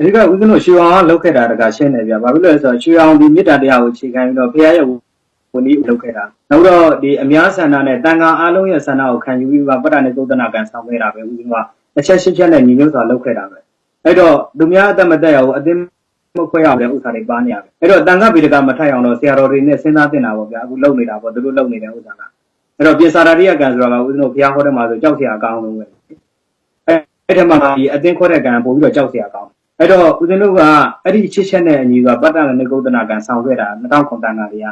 အဓိကဦးဇင်းတို့ရွှေအောင်ကလောက်ခဲ့တာတကရှင်းတယ်ဗျဘာဖြစ်လို့လဲဆိုတော့ရွှေအောင်ဒီမေတ္တာတရားကိုအခြေခံပြီးတော့ဘုရားရဲ့ဝန်ကြီးလောက်ခဲ့တာနောက်တော့ဒီအများဆန္ဒနဲ့တန်ခါအားလုံးရဲ့ဆန္ဒကိုခံယူပြီးပါပတ္တနဲ့သုဒ္ဓနာကံဆောင်ခဲ့တာပဲဦးဇင်းကအချက်ရှင်းချက်နဲ့ညီညွတ်စွာလောက်ခဲ့တာပဲအဲ့တော့သူများအသက်မသက်ရဘူးအသိမခွဲရအောင်လည်းဥစ္စာတွေပါနေရပဲအဲ့တော့တန်ခါဗေဒကမထိုက်အောင်တော့ဆရာတော်တွေနဲ့စဉ်းစားတင်တာပေါ့ဗျာအခုလောက်နေတာပေါ့သူတို့လောက်နေတဲ့ဥစ္စာကအဲ့တော့ပြေစာရာရိယကံဆိုတာကဦးဇင်းတို့ဘုရားဟောတဲ့မှာဆိုကြောက်စရာအကောင်းဆုံးပဲအဲ့အဲ့ထက်မှဒီအသင်းခွဲတဲ့ကံပို့ပြီးတော့ကြောက်စရာကောင်း အဲ့တော့ဦးဇင်းတို့ကအဲ့ဒီချစ်ချက်နဲ့အညီကပတ္တနဲ့နိဂုဒ္ဒနာကံဆောင်ခဲ့တာ2000တန်ခါတွေက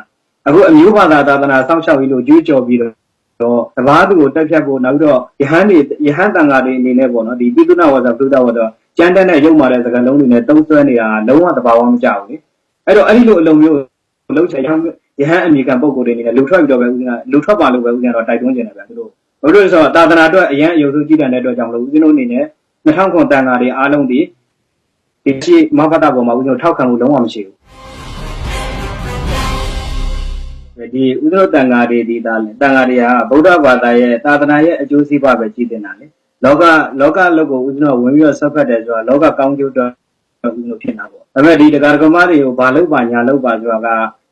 အခုအမျိုးဘာသာသာသနာစောင့်ရှောက်ပြီးလို့ကြွေးကြော်ပြီးတော့တော့တဘာသူကိုတက်ဖြတ်ဖို့နောက်ပြီးတော့ယဟန်တွေယဟန်တန်ဃာတွေအနေနဲ့ပေါ့နော်ဒီပိသုနာဝါဒပုဒ္ဒဝါဒကျမ်းတန်းနဲ့ရုပ်မာတဲ့စကားလုံးတွေနဲ့တုံးဆွဲနေတာလုံးဝတဘာဝမကြောက်ဘူးလေအဲ့တော့အဲ့ဒီလိုအလုံးမျိုးလုံးချင်ယဟန်ယဟန်အမေကန်ပုံကိုယ်တွေအနေနဲ့လှုပ်ထွက်ပြီးတော့ပဲဦးဇင်းကလှုပ်ထွက်ပါလို့ပဲဦးဇင်းကတော့တိုက်တွန်းနေတယ်ဗျာသူတို့ဘာလို့လဲဆိုတော့သာသနာအတွက်အရန်အယုံစုကြည်တန်တဲ့အတွက်ကြောင့်လို့ဦးဇင်းတို့အနေနဲ့2000ခွန်တန်ဃာတွေအားလုံးဒီ ဒီရှိမဖတ်တာပေါ်မှာဦးဇင်းတို့ထောက်ခံမှုလုံးဝမရှိဘူးဒီဥဒ္ဓတန်ဃာတွေဒီသားလေတန်ဃာတွေကဗုဒ္ဓဘာသာရဲ့သာသနာရဲ့အကျိုးစီးပွားပဲကြည်တင်တာလေလောကလောကလုတ်ကိုဥဒ္ဓဝင်ပြီးတော့ဆက်ဖက်တယ်ဆိုတာလောကကောင်းကျိုးတော့ဥဒ္ဓဖြစ်တာပေါ့ဒါပေမဲ့ဒီတရားဓမ္မတွေကိုဘာလို့ပါညာလို့ပါဆိုတာက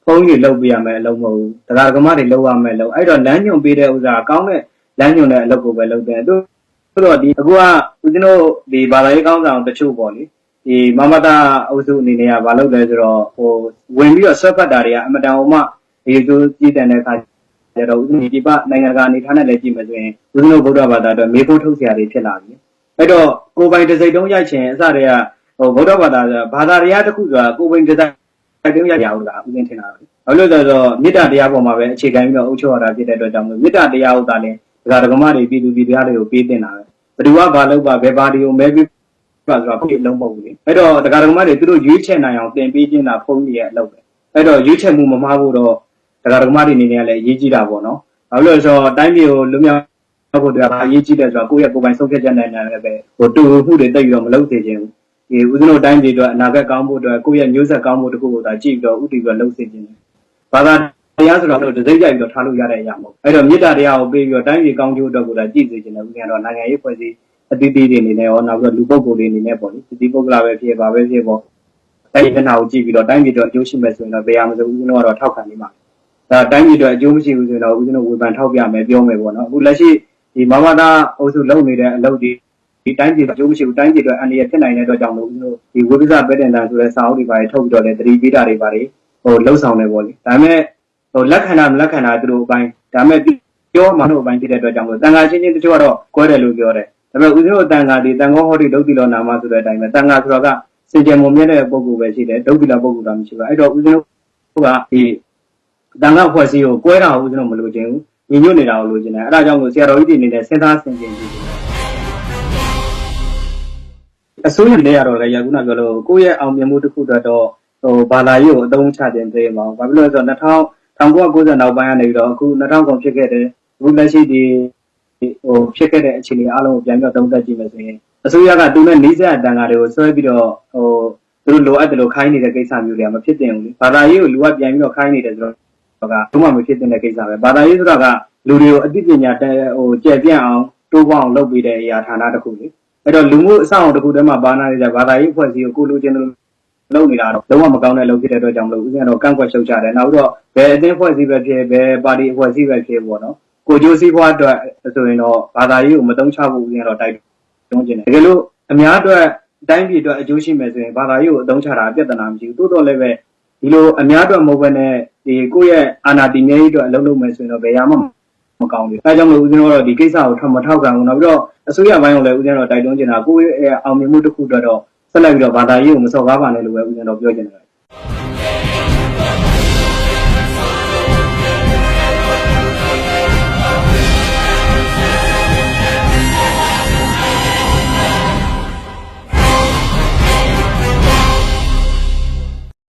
ဘုန်းကြီးလုပ်ပြရမယ်အလုံးမဟုတ်ဘူးတရားဓမ္မတွေလုပ်ရမယ်လို့အဲ့တော့လမ်းညွန်ပေးတဲ့ဥစ္စာကောင်းတဲ့လမ်းညွန်တဲ့အလုပ်ကိုပဲလုပ်တယ်သူတို့ဒီအခုကဦးဇင်းတို့ဒီဘာသာရေးကောင်းဆောင်တချို့ပေါ့လေ ဒီမမတာအုပ်စုအနေနဲ့ကဘာလုပ်လဲဆိုတော့ဟိုဝင်ပြီးတော့ဆွဲဖက်တာတွေကအမတန်အောင်မှဒီလိုကြီးတန်တဲ့အခါကျတော့ဦးဒီပနိုင်ငံကအနေထားနဲ့လည်းကြည့်မယ်ဆိုရင်ဦးဇင်းတို့ဗုဒ္ဓဘာသာအတွက်မေဖို့ထုတ်စရာတွေဖြစ်လာပြီအဲ့တော့ကိုပိုင်တစိတ်တုံးရိုက်ခြင်းအစတည်းကဟိုဗုဒ္ဓဘာသာဘာသာတရားတစ်ခုဆိုတာကိုပိုင်တစိတ်တုံးရိုက်ရအောင်လားဦးဇင်းထင်တာပဲဟုတ်လို့ဆိုတော့မေတ္တာတရားပေါ်မှာပဲအခြေခံပြီးတော့အုပ်ချုပ်ရတာဖြစ်တဲ့အတွက်ကြောင့်မေတ္တာတရားဥဒါလည်းဒါကဓမ္မတွေပြည်သူပြည်သားတွေကိုပေးတင်တာပဲဘယ်သူကဘာလုပ်ပါဘယ်ပါတီကိုမဲပြီး ပါဆိုတာဖြစ်လုံးမဟုတ်ဘူးလေအဲ့တော့ဒကာဒကမတွေသူတို့ရွေးချယ်နိုင်အောင်တင်ပေးခြင်းတာဖုံးကြီးရဲ့အလုပ်ပဲအဲ့တော့ရွေးချယ်မှုမမှားဖို့တော့ဒကာဒကမတွေအနေနဲ့လည်းအရေးကြီးတာပေါ့နော်ဘာလို့လဲဆိုတော့တိုင်းပြည်ကိုလွတ်မြောက်ဖို့တရားအရေးကြီးတယ်ဆိုတော့ကိုယ့်ရဲ့ကိုယ်ပိုင်ဆုံးဖြတ်ချက်နဲ့လည်းပဲဟိုတူမှုတွေတိတ်ပြီးတော့မလုပ်သေးခြင်းဒီဦးဇင်းတို့တိုင်းပြည်အတွက်အနာဂတ်ကောင်းဖို့အတွက်ကိုယ့်ရဲ့မျိုးဆက်ကောင်းဖို့တခုကိုသာကြည့်ပြီးတော့ဥတည်ပြီးတော့လုပ်စေခြင်းဘာသာတရားဆိုတော့တစိမ့်ကြိုက်ပြီးတော့ထားလို့ရတဲ့အရာမဟုတ်အဲ့တော့မေတ္တာတရားကိုပေးပြီးတော့တိုင်းပြည်ကောင်းကျိုးအတွက်ကိုသာကြည့်စေခြင်းလည်းဦးဇင်းကတော့နိုင်ငံရေးဖွဲ့စည်း အတိအသေးတွေအနေနဲ့ရောနောက်ပြီးတော့လူပုဂ္ဂိုလ်တွေအနေနဲ့ပေါ့လေဒီပုဂ္ဂလာပဲဖြစ်ပါပဲဖြစ်ပေါ့တိုင်းပြည်နာကိုကြည့်ပြီးတော့တိုင်းပြည်အတွက်အကျိုးရှိမယ်ဆိုရင်တော့ဘယ်ရမစိုးဦးဇင်းတို့ကတော့ထောက်ခံနေမှာဒါတိုင်းပြည်အတွက်အကျိုးမရှိဘူးဆိုရင်တော့ဦးဇင်းတို့ဝေဖန်ထောက်ပြမယ်ပြောမယ်ပေါ့နော်အခုလက်ရှိဒီမမသားအုပ်စုလုပ်နေတဲ့အလုပ်တွေဒီတိုင်းပြည်အကျိုးမရှိဘူးတိုင်းပြည်အတွက်အန္တရာယ်ဖြစ်နိုင်တဲ့အတွက်ကြောင့်လို့ဦးဇင်းတို့ဒီဝိပဿနာပဲတင်တာဆိုတဲ့စာအုပ်တွေပါထုတ်ပြီးတော့လည်းသတိပေးတာတွေပါတယ်ဟိုလှုပ်ဆောင်နေပေါ့လေဒါပေမဲ့ဟိုလက်ခံတာမလက်ခံတာသူတို့အပိုင်းဒါပေမဲ့ပြောမှတို့အပိုင်းဖြစ်တဲ့အတွက်ကြောင့်လို့တန်ခါချင်းချင်းတချို့ကတော့ကွဲတယ်လို့ပြောတယ်ဒါပေ မဲ့ဦးဇင်းတို့တန်ခါဒီတန်ခေါဟောဒီဒုတိလောနာမဆိုတဲ့အတိုင်းပဲတန်ခါဆိုတော့ကစင်ကြယ်မုံမြတ်တဲ့ပုံကူပဲရှိတယ်ဒုတိလပုံကူတာမရှိဘူးအဲ့တော့ဦးဇင်းတို့ကဒီတန်ခါဖွဲ့စည်းကိုကွဲတာကိုဦးဇင်းတို့မလိုချင်ဘူးညီညွတ်နေတာကိုလိုချင်တယ်အဲ့ဒါကြောင့်လို့ဆရာတော်ကြီးတွေအနေနဲ့စဉ်းစားဆင်ခြင်ကြည့်တယ်အစိုးရလည်းရတော့လေရခုနပြောလို့ကိုယ့်ရဲ့အောင်မြင်မှုတစ်ခုတော့ဟိုဘာသာရေးကိုအသုံးချတင်သေးမှာဘာဖြစ်လို့လဲဆိုတော့2000 1990နောက်ပိုင်းကနေပြီးတော့အခု2000ကုန်ဖြစ်ခဲ့တယ်အခုလက်ရှိဒီ ဟိုဖြစ်ခဲ့တဲ့အခြေအနေအားလုံးကိုပြန်ပြီးတော့သုံးသပ်ကြည့်မယ်ဆိုရင်အစိုးရကသူနဲ့နှိစက်အတန်ကားတွေကိုဆွဲပြီးတော့ဟိုသူတို့လိုအပ်တယ်လို့ခိုင်းနေတဲ့ကိစ္စမျိုးတွေကမဖြစ်တင်ဘူးလေဘာသာရေးကိုလူကပြန်ပြီးတော့ခိုင်းနေတယ်ဆိုတော့ကဘာမှမဖြစ်တဲ့ကိစ္စပဲဘာသာရေးဆိုတာကလူတွေကိုအသိပညာတဲဟိုကျယ်ပြန့်အောင်တိုးပေါအောင်လုပ်ပေးတဲ့အရာဌာနတစ်ခုလေအဲ့တော့လူမှုအဆောင်တစ်ခုတည်းမှာဘာနာနေတဲ့ဘာသာရေးအဖွဲ့အစည်းကိုကိုလိုချင်တယ်လုပ်နေတာတော့လုံးဝမကောင်းတဲ့အလုပ်ဖြစ်တဲ့အတွက်ကြောင့်မလို့ဦးဇင်းကတော့ကန့်ကွက်ရှုတ်ချတယ်နောက်ပြီးတော့ဘယ်အသင်းဖွဲ့စည်းပဲဖြစ်ဘယ်ပါတီအဖွဲ့အစည်းပဲဖြစ်ပေါ့နော် ကိုကျိုးစည်းပွားအတွက်ဆိုရင်တော့ဘာသာရေးကိုမတုံးချဖို့ဦးဇင်းကတော့တိုက်တွန်းခြင်းတယ်တကယ်လို့အများအတွက်တိုင်းပြည်အတွက်အကျိုးရှိမယ်ဆိုရင်ဘာသာရေးကိုအသုံးချတာပြဿနာမရှိဘူးတိုးတော့လည်းပဲဒီလိုအများအတွက်မဟုတ်ဘဲနဲ့ဒီကိုယ့်ရဲ့အာဏာတည်မြဲရေးအတွက်အလုပ်လုပ်မယ်ဆိုရင်တော့ဘယ်ရမှမကောင်းဘူးအဲကြောင့်မလို့ဦးဇင်းတို့ကတော့ဒီကိစ္စကိုထပ်မထောက်ခံဘူးနောက်ပြီးတော့အစိုးရဘိုင်းကိုလည်းဦးဇင်းတို့တိုက်တွန်းနေတာကိုယ့်ရဲ့အောင်မြင်မှုတစ်ခုအတွက်တော့ဆက်လက်ပြီးတော့ဘာသာရေးကိုမစော်ကားပါနဲ့လို့ပဲဦးဇင်းတို့ပြောချင်တယ်